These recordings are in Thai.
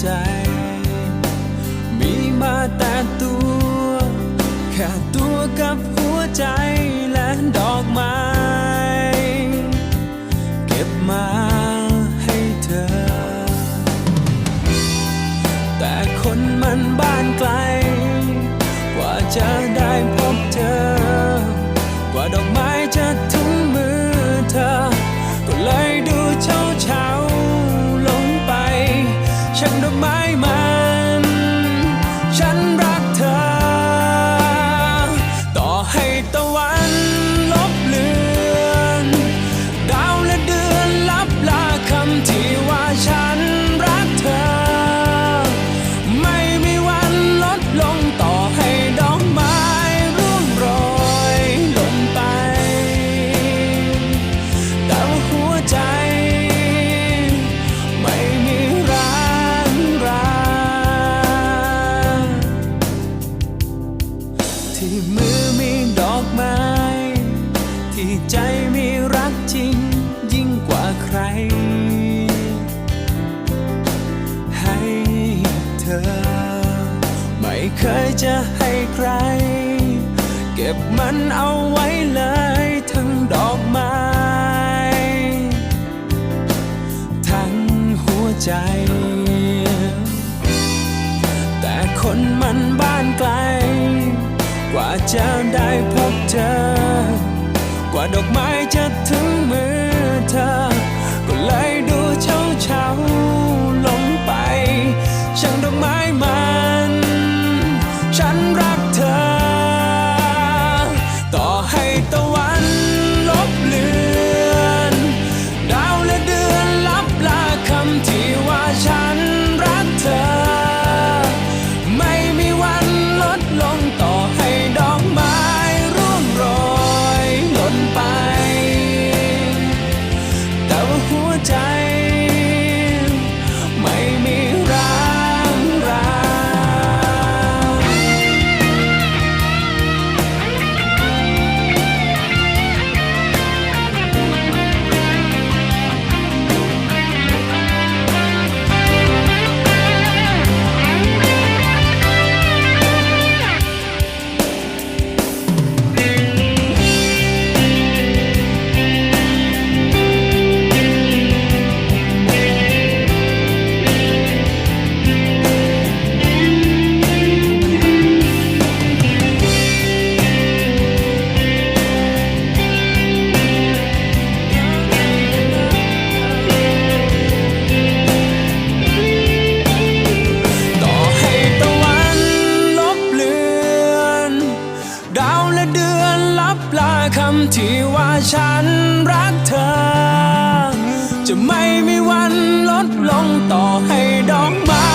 ใจ มีมาแต่ตัว แค่ตัวกับหัวใจและดอกไม้ ใคร ให้เธอ ไม่เคยจะให้ใคร เก็บมันเอาไว้เลยทั้งดอกไม้ ทั้งหัวใจ แต่คนมันบ้านไกล กว่าจะได้พบเธอ กว่าดอกไม้จะถึง ที่ว่าฉันรักเธอ จะไม่มีวันลดลงต่อให้ดอกไม้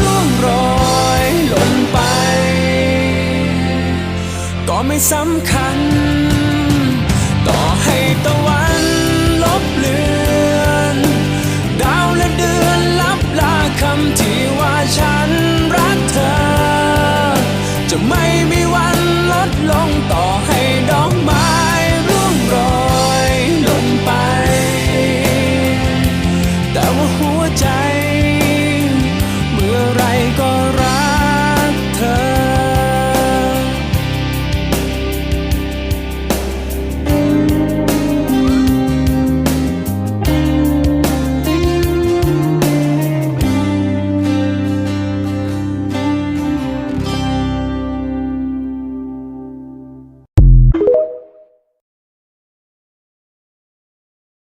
ร่วงโรยหล่นไป ก็ไม่สำคัญ